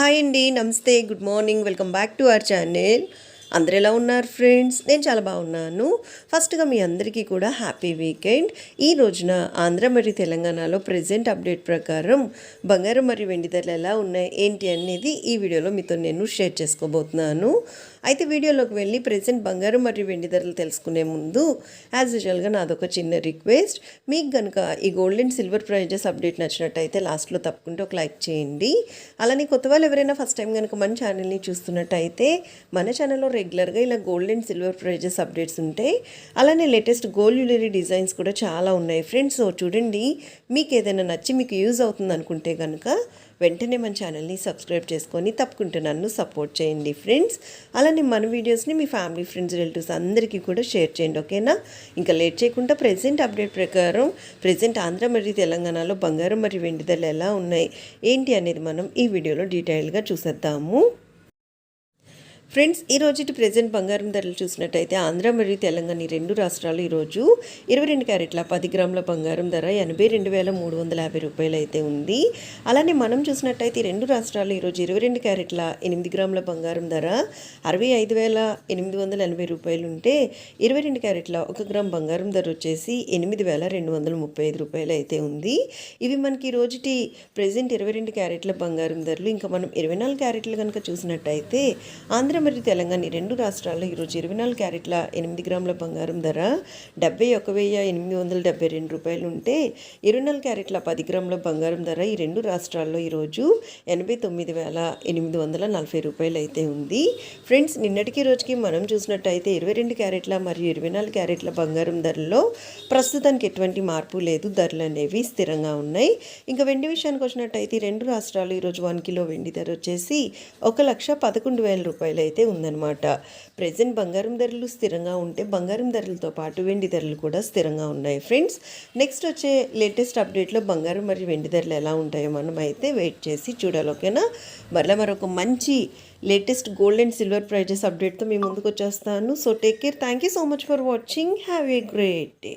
Hi అండి నమస్తే good morning welcome back to our channel. అందరు ఎలా ఉన్నారు ఫ్రెండ్స్? నేను చాలా బాగున్నాను. ఫస్ట్గా మీ అందరికీ కూడా హ్యాపీ వీకెండ్. ఈ రోజున ఆంధ్ర మరియు తెలంగాణలో ప్రజెంట్ అప్డేట్ ప్రకారం బంగారం మరియు వెండి ధరలు ఎలా ఉన్నాయి ఏంటి అనేది ఈ వీడియోలో మీతో నేను షేర్ చేసుకోబోతున్నాను. అయితే వీడియోలోకి వెళ్ళి ప్రజెంట్ బంగారం మరియు వెండి ధరలు తెలుసుకునే ముందు యాజ్ యూజువల్గా నాదొక చిన్న రిక్వెస్ట్ మీకు కనుక ఈ gold and silver prices update నచ్చినట్టయితే లాస్ట్లో తప్పకుండా ఒక లైక్ చేయండి. అలానే కొత్త వాళ్ళు ఎవరైనా ఫస్ట్ టైం కనుక మన ఛానల్ని చూస్తున్నట్టయితే మన ఛానల్లో రెగ్యులర్గా ఇలా gold and silver prices updates ఉంటాయి. అలానే లేటెస్ట్ గోల్డ్ జ్యువెలరీ డిజైన్స్ కూడా చాలా ఉన్నాయి. ఫ్రెండ్స్ సో చూడండి మీకు ఏదైనా నచ్చి మీకు యూజ్ అవుతుంది అనుకుంటే కనుక వెంటనే మన ఛానల్ని సబ్స్క్రైబ్ చేసుకొని తప్పకుండా నన్ను సపోర్ట్ చేయండి ఫ్రెండ్స్. అలానే మన వీడియోస్ని మీ ఫ్యామిలీ ఫ్రెండ్స్ రిలేటివ్స్ అందరికీ కూడా షేర్ చేయండి ఓకేనా? ఇంకా లేట్ చేయకుండా ప్రజెంట్ అప్డేట్ ప్రకారం ప్రజెంట్ ఆంధ్ర మరియు తెలంగాణలో బంగారం మరియు వెండి ధరలు ఎలా ఉన్నాయి ఏంటి అనేది మనం ఈ వీడియోలో డీటెయిల్గా చూసేద్దాము. ఫ్రెండ్స్ ఈ రోజు ప్రజెంట్ బంగారం ధరలు చూసినట్టయితే ఆంధ్ర మరియు తెలంగాణ ఈ రెండు రాష్ట్రాలు ఈరోజు ఇరవై రెండు క్యారెట్ల పది గ్రాముల బంగారం ధర ఎనభై రెండు వేల మూడు వందల యాభై రూపాయలు అయితే ఉంది. అలానే మనం చూసినట్టయితే రెండు రాష్ట్రాలు ఈరోజు ఇరవై రెండు క్యారెట్ల ఎనిమిది గ్రాముల బంగారం ధర అరవై ఐదు వేల ఎనిమిది వందల ఎనభై రూపాయలు ఉంటే ఇరవై రెండు క్యారెట్ల ఒక గ్రామ్ బంగారం ధర వచ్చేసి ఎనిమిది వేల రెండు వందల ముప్పై ఐదు రూపాయలు అయితే ఉంది. ఇవి మనకి ఈ రోజుటి ప్రెజెంట్ ఇరవై రెండు క్యారెట్ల బంగారం ధరలు. ఇంకా మనం ఇరవై నాలుగు క్యారెట్లు కనుక చూసినట్టయితే ఆంధ్ర మరియు తెలంగాణ ఈ రెండు రాష్ట్రాల్లో ఈరోజు ఇరవై నాలుగు క్యారెట్ల ఎనిమిది గ్రాముల బంగారం ధర డెబ్బై ఒక వెయ్యి ఎనిమిది వందల డెబ్బై రెండు రూపాయలు ఉంటే ఇరవై నాలుగు క్యారెట్ల పది గ్రాముల బంగారం ధర ఈ రెండు రాష్ట్రాల్లో ఈరోజు ఎనభై తొమ్మిది వేల ఎనిమిది వందల నలభై రూపాయలు అయితే ఉంది. ఫ్రెండ్స్ నిన్నటికి రోజుకి మనం చూసినట్టయితే ఇరవై రెండు క్యారెట్ల మరియు ఇరవై నాలుగు క్యారెట్ల బంగారం ధరల్లో ప్రస్తుతానికి ఎటువంటి మార్పు లేదు. ధరలు అనేవి స్థిరంగా ఉన్నాయి. ఇంకా వెండి విషయానికి వచ్చినట్టయితే రెండు రాష్ట్రాలు ఈరోజు వన్ కిలో వెండి ధర వచ్చేసి ఒక లక్ష పదకొండు వేల రూపాయలు అయితే ఉందన్నమాట. ప్రజెంట్ బంగారం ధరలు స్థిరంగా ఉంటే బంగారం ధరలతో పాటు వెండి ధరలు కూడా స్థిరంగా ఉన్నాయి. ఫ్రెండ్స్ నెక్స్ట్ వచ్చే లేటెస్ట్ అప్డేట్లో బంగారం మరియు వెండి ధరలు ఎలా ఉంటాయో మనం అయితే వెయిట్ చేసి చూడాలి ఓకేనా? మరలా మరొక మంచి latest gold and silver prices అప్డేట్తో మీ ముందుకు వచ్చేస్తాను. So take care thank you so much for watching have a great day